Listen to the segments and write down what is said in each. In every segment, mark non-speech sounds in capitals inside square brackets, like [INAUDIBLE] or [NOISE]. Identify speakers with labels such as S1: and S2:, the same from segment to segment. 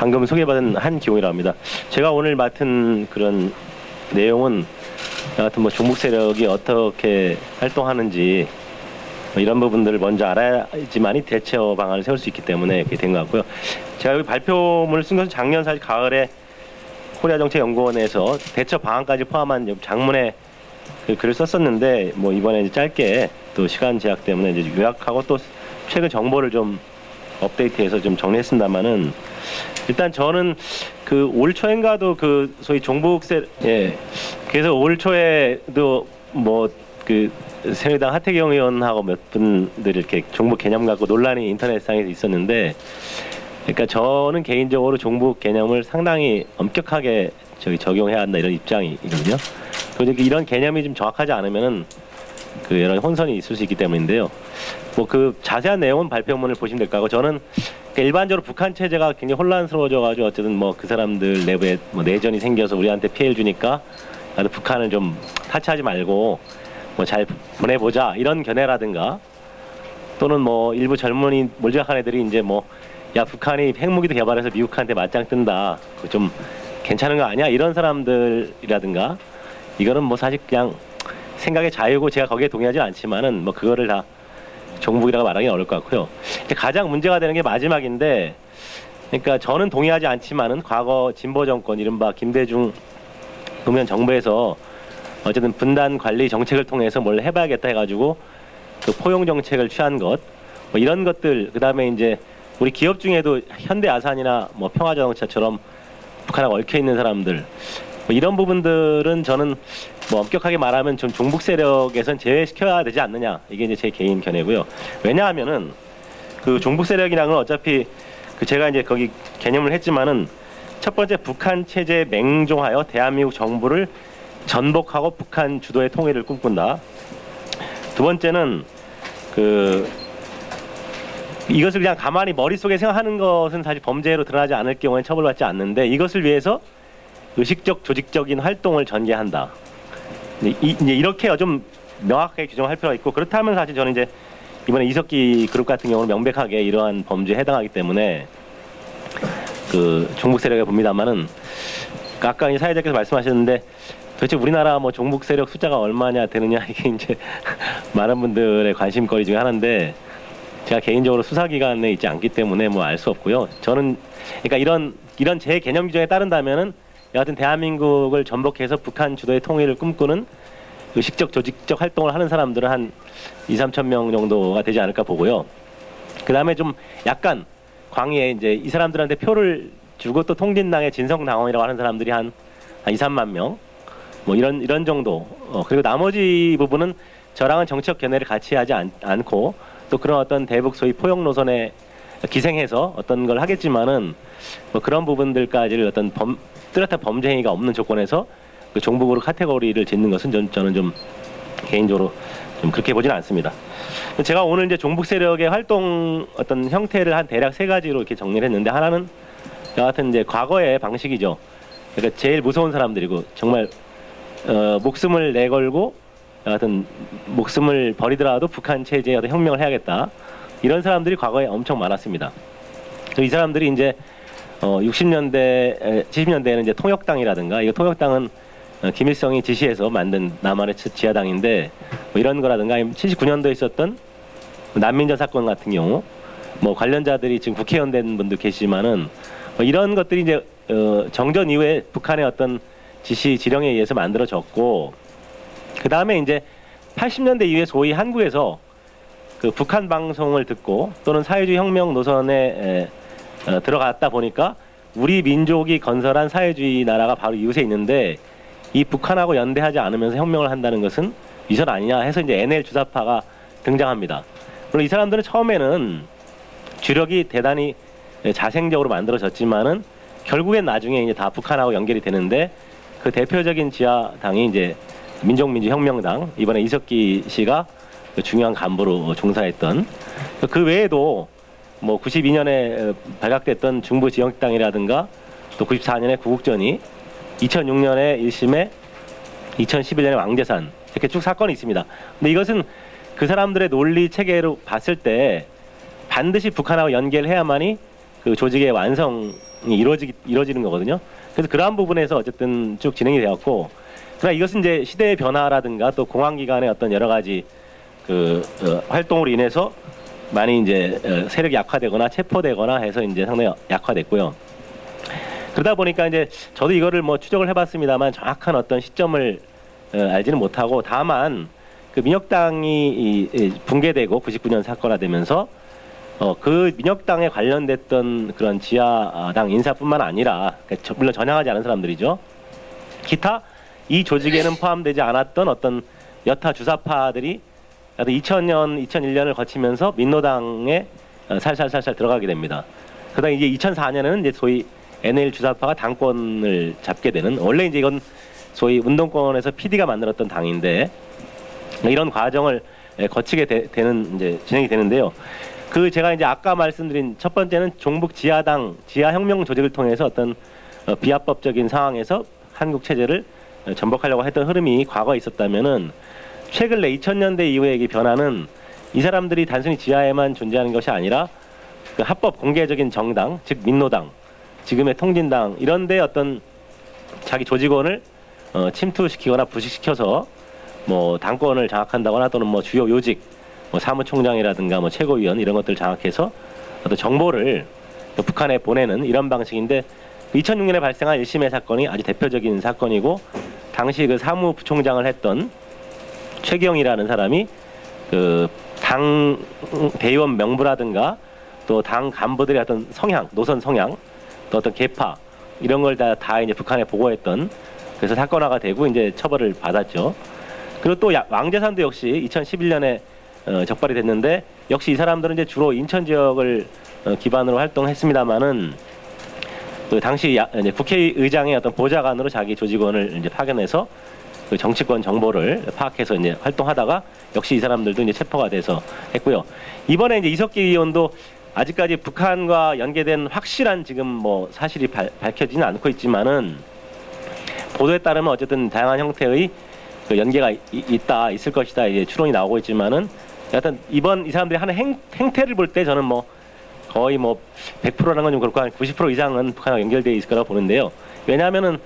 S1: 방금 소개받은 한기용이라고 합니다. 제가 오늘 맡은 그런 내용은 여하튼 뭐 종북 세력이 어떻게 활동하는지 뭐 이런 부분들을 먼저 알아야지만이 대처 방안을 세울 수 있기 때문에 이렇게 된 것 같고요. 제가 여기 발표문을 쓴 것은 작년 사실 가을에 코리아 정책연구원에서 대처 방안까지 포함한 장문의 그 글을 썼었는데 뭐 이번에 이제 짧게 또 시간 제약 때문에 이제 요약하고 또 최근 정보를 좀 업데이트해서 좀 정리했습니다만은 일단 저는 그 올 초인가도 그 소위 종북세 예 그래서 올 초에도 뭐 그 새누리당 하태경 의원하고 몇 분들 이렇게 종북 개념 갖고 논란이 인터넷상에서 있었는데 그러니까 저는 개인적으로 종북 개념을 상당히 엄격하게 저기 적용해야 한다 이런 입장이거든요. 그리고 이런 개념이 좀 정확하지 않으면은 그 여러 혼선이 있을 수 있기 때문인데요. 뭐 그 자세한 내용은 발표문을 보시면 될 거고 저는 그러니까 일반적으로 북한 체제가 굉장히 혼란스러워져가지고 어쨌든 뭐 그 사람들 내부에 뭐 내전이 생겨서 우리한테 피해를 주니까 나도 북한을 좀 타치하지 말고 뭐 잘 보내보자 이런 견해라든가 또는 뭐 일부 젊은이 몰jak한 애들이 이제 뭐 야 북한이 핵무기도 개발해서 미국한테 맞짱 뜬다. 그거 좀 괜찮은 거 아니야? 이런 사람들이라든가 이거는 뭐 사실 그냥 생각의 자유고 제가 거기에 동의하지 않지만은 뭐 그거를 다 종북이라고 말하기 어려울 것 같고요. 가장 문제가 되는 게 마지막인데, 그러니까 저는 동의하지 않지만은 과거 진보 정권 이른바 김대중 노무현 정부에서 어쨌든 분단 관리 정책을 통해서 뭘 해봐야겠다 해가지고 그 포용 정책을 취한 것, 뭐 이런 것들 그 다음에 이제 우리 기업 중에도 현대 아산이나 뭐 평화자동차처럼 북한하고 얽혀 있는 사람들 뭐 이런 부분들은 저는 뭐 엄격하게 말하면 좀 종북 세력에선 제외시켜야 되지 않느냐 이게 이제 제 개인 견해고요. 왜냐하면은 그 종북 세력이랑은 어차피 그 제가 이제 거기 개념을 했지만은 첫 번째 북한 체제에 맹종하여 대한민국 정부를 전복하고 북한 주도의 통일을 꿈꾼다. 두 번째는 그 이것을 그냥 가만히 머릿속에 생각하는 것은 사실 범죄로 드러나지 않을 경우에 처벌받지 않는데 이것을 위해서 의식적 조직적인 활동을 전개한다. 이- 이제 이렇게 좀 명확하게 규정할 필요가 있고 그렇다면 사실 저는 이제 이번에 이석기 그룹 같은 경우는 명백하게 이러한 범죄에 해당하기 때문에 그 종북 세력에 봅니다만은 아까 이 사회자께서 말씀하셨는데 도대체 우리나라 뭐 종북 세력 숫자가 얼마냐 되느냐 [LAUGHS] 이게 이제 많은 분들의 관심거리 중에 하나인데 제가 개인적으로 수사기관에 있지 않기 때문에 뭐 알 수 없고요. 저는 그러니까 이런 이런 제 개념 규정에 따른다면은 여하튼 대한민국을 전복해서 북한 주도의 통일을 꿈꾸는 의식적 조직적 활동을 하는 사람들은 한 2, 3천 명 정도가 되지 않을까 보고요. 그 다음에 좀 약간 광의에 이제 이 사람들한테 표를 주고 또 통진당의 진성당원이라고 하는 사람들이 한, 한 2, 3만 명. 뭐 이런 이런 정도. 어, 그리고 나머지 부분은 저랑은 정치적 견해를 같이 하지 않, 않고 또 그런 어떤 대북 소위 포용 노선에 기생해서 어떤 걸 하겠지만은 뭐 그런 부분들까지를 어떤 범, 뚜렷한 범죄 행위가 없는 조건에서 그 종북으로 카테고리를 짓는 것은 전, 저는 좀 개인적으로 좀 그렇게 보지는 않습니다. 제가 오늘 이제 종북 세력의 활동 어떤 형태를 한 대략 세 가지로 이렇게 정리를 했는데 하나는 여하튼 이제 과거의 방식이죠. 그러니까 제일 무서운 사람들이고 정말 어, 목숨을 내걸고 여하튼 목숨을 버리더라도 북한 체제에 혁명을 해야겠다 이런 사람들이 과거에 엄청 많았습니다. 이 사람들이 이제 어, 60년대, 70년대에는 이제 통역당이라든가 이거 통역당은 어, 김일성이 지시해서 만든 남한의 지- 지하당인데 뭐 이런 거라든가 79년도에 있었던 난민전 사건 같은 경우 뭐 관련자들이 지금 국회의원 된 분도 계시지만은 뭐 이런 것들이 이제 어, 정전 이후에 북한의 어떤 지시 지령에 의해서 만들어졌고 그 다음에 이제 80년대 이후에 소위 한국에서 그 북한 방송을 듣고 또는 사회주의 혁명 노선에 에, 어, 들어갔다 보니까 우리 민족이 건설한 사회주의 나라가 바로 이웃에 있는데 이 북한하고 연대하지 않으면서 혁명을 한다는 것은 위선 아니냐 해서 이제 NL 주사파가 등장합니다. 물론 이 사람들은 처음에는 주력이 대단히 자생적으로 만들어졌지만은 결국엔 나중에 이제 다 북한하고 연결이 되는데 그 대표적인 지하당이 이제 민족민주혁명당 이번에 이석기 씨가 그 중요한 간부로 종사했던 그 외에도 뭐 92년에 발각됐던 중부 지역당이라든가 또 94년에 구국전이 2006년에 1심에 2011년에 왕재산 이렇게 쭉 사건이 있습니다. 근데 이것은 그 사람들의 논리 체계로 봤을 때 반드시 북한하고 연결해야만이 그 조직의 완성이 이루어지 이루어지는 거거든요. 그래서 그러한 부분에서 어쨌든 쭉 진행이 되었고, 그러나 이것은 이제 시대의 변화라든가 또 공황 기관의 어떤 여러 가지 그 어, 활동으로 인해서 많이 이제 어, 세력이 약화되거나 체포되거나 해서 이제 상당히 약화됐고요. 그러다 보니까 이제 저도 이거를 뭐 추적을 해봤습니다만 정확한 어떤 시점을 어, 알지는 못하고 다만 그 민혁당이 붕괴되고 99년 사건화되면서 어, 그 민혁당에 관련됐던 그런 지하당 인사뿐만 아니라 그러니까 저- 물론 전향하지 않은 사람들이죠. 기타 이 조직에는 포함되지 않았던 어떤 여타 주사파들이 2000년, 2001년을 거치면서 민노당에 어, 살살살살 들어가게 됩니다. 그다음 이제 2004년에는 이제 소위 NL 주사파가 당권을 잡게 되는 원래 이제 이건 소위 운동권에서 PD가 만들었던 당인데 이런 과정을 예, 거치게 되, 는 이제 진행이 되는데요. 그 제가 이제 아까 말씀드린 첫 번째는 종북 지하당 지하혁명 조직을 통해서 어떤 어, 비합법적인 상황에서 한국 체제를 어, 전복하려고 했던 흐름이 과거에 있었다면은 최근에 2000년대 이후의 이 변화는 이 사람들이 단순히 지하에만 존재하는 것이 아니라 그 합법 공개적인 정당 즉 민노당 지금의 통진당 이런데 어떤 자기 조직원을 어, 침투시키거나 부식시켜서 뭐 당권을 장악한다거나 또는 뭐 주요 요직 뭐 사무총장이라든가 뭐 최고위원 이런 것들 장악해서 어떤 정보를 또 북한에 보내는 이런 방식인데 2006년에 발생한 1심의 사건이 아주 대표적인 사건이고 당시 그 사무부총장을 했던 최경이라는 사람이 그 당 대의원 명부라든가 또 당 간부들의 어떤 성향, 노선 성향, 또 어떤 계파 이런 걸다다 이제 북한에 보고했던 그래서 사건화가 되고 이제 처벌을 받았죠. 그리고 또 야- 왕재산도 역시 2011년에 어, 적발이 됐는데 역시 이 사람들은 이제 주로 인천 지역을 어, 기반으로 활동했습니다마는 그 당시 야- 국회의장의 어떤 보좌관으로 자기 조직원을 이제 파견해서 그 정치권 정보를 파악해서 이제 활동하다가 역시 이 사람들도 이제 체포가 돼서 했고요. 이번에 이제 이석기 의원도 아직까지 북한과 연계된 확실한 지금 뭐 사실이 발, 밝혀지는 않고 있지만은 보도에 따르면 어쨌든 다양한 형태의 그 연계가 이- 있다 있을 것이다 이제 추론이 나오고 있지만은 여하튼 이번 이 사람들이 하는 행, 행태를 볼 때 저는 뭐 거의 뭐 100%라는 건 좀 그렇고 한 90% 이상은 북한과 연결되어 있을 거라고 보는데요. 왜냐하면은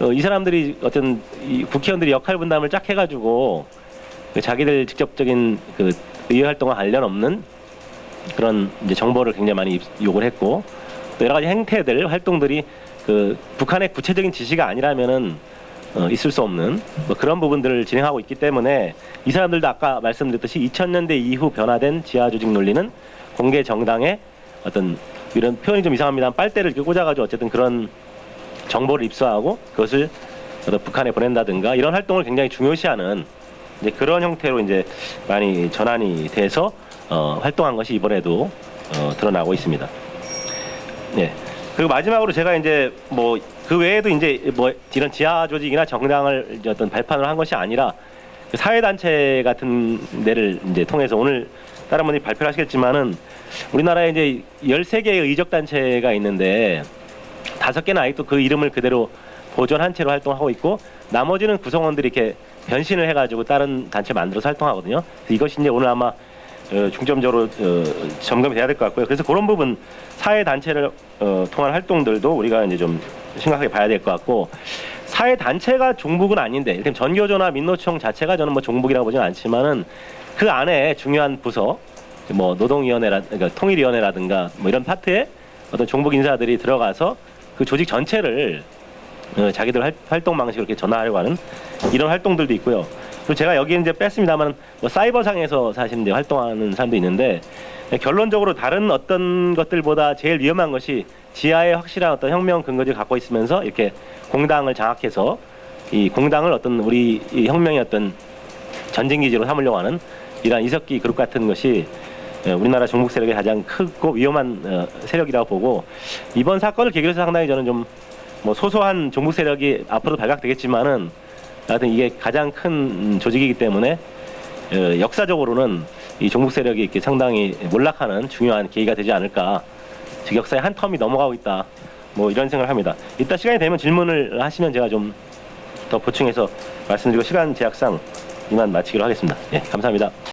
S1: 어, 이 사람들이 어떤 이 국회의원들이 역할 분담을 쫙 해가지고 그 자기들 직접적인 그 의회 활동과 관련 없는 그런 이제 정보를 굉장히 많이 입- 요구를 했고 또 여러 가지 행태들 활동들이 그 북한의 구체적인 지시가 아니라면은 어, 있을 수 없는 뭐 그런 부분들을 진행하고 있기 때문에 이 사람들도 아까 말씀드렸듯이 2000년대 이후 변화된 지하 조직 논리는 공개 정당의 어떤 이런 표현이 좀 이상합니다. 빨대를 이렇게 꽂아가지고 어쨌든 그런 정보를 입수하고 그것을 북한에 보낸다든가 이런 활동을 굉장히 중요시하는 이제 그런 형태로 이제 많이 전환이 돼서 어, 활동한 것이 이번에도 어, 드러나고 있습니다. 네. 그리고 마지막으로 제가 이제 뭐 그 외에도 이제 뭐 이런 지하 조직이나 정당을 어떤 발판을 한 것이 아니라 그 사회 단체 같은 데를 이제 통해서 오늘 다른 분이 발표를 하시겠지만은 우리나라에 이제 13개의 의적 단체가 있는데 다섯 개는 아직도 그 이름을 그대로 보존한 채로 활동하고 있고 나머지는 구성원들이 이렇게 변신을 해가지고 다른 단체 만들어서 활동하거든요. 이것이 이제 오늘 아마 어, 중점적으로 어, 점검이 돼야 될 것 같고요. 그래서 그런 부분 사회 단체를 어, 통한 활동들도 우리가 이제 좀 심각하게 봐야 될 것 같고 사회 단체가 종북은 아닌데 일단 전교조나 민노총 자체가 저는 뭐 종북이라고 보지는 않지만은 그 안에 중요한 부서 뭐 노동위원회라 그러니까 통일위원회라든가 뭐 이런 파트에 어떤 종북 인사들이 들어가서 그 조직 전체를 어, 자기들 활, 활동 방식으로 이렇게 전환하려고 하는 이런 활동들도 있고요. 그리고 제가 여기 이제 뺐습니다만 뭐 사이버상에서 사실 이제 활동하는 사람도 있는데 결론적으로 다른 어떤 것들보다 제일 위험한 것이 지하에 확실한 어떤 혁명 근거지를 갖고 있으면서 이렇게 공당을 장악해서 이 공당을 어떤 우리 이 혁명의 어떤 전쟁 기지로 삼으려고 하는 이러한 이석기 그룹 같은 것이 어, 우리나라 종북 세력의 가장 크고 위험한 어, 세력이라고 보고 이번 사건을 계기로 해서 상당히 저는 좀 뭐 소소한 종북 세력이 앞으로 발각되겠지만은 하여튼 이게 가장 큰 음, 조직이기 때문에 어, 역사적으로는 이 종북 세력이 이렇게 상당히 몰락하는 중요한 계기가 되지 않을까. 즉 역사의 한 텀이 넘어가고 있다. 뭐 이런 생각을 합니다. 이따 시간이 되면 질문을 하시면 제가 좀 더 보충해서 말씀드리고 시간 제약상 이만 마치기로 하겠습니다. 예, 감사합니다.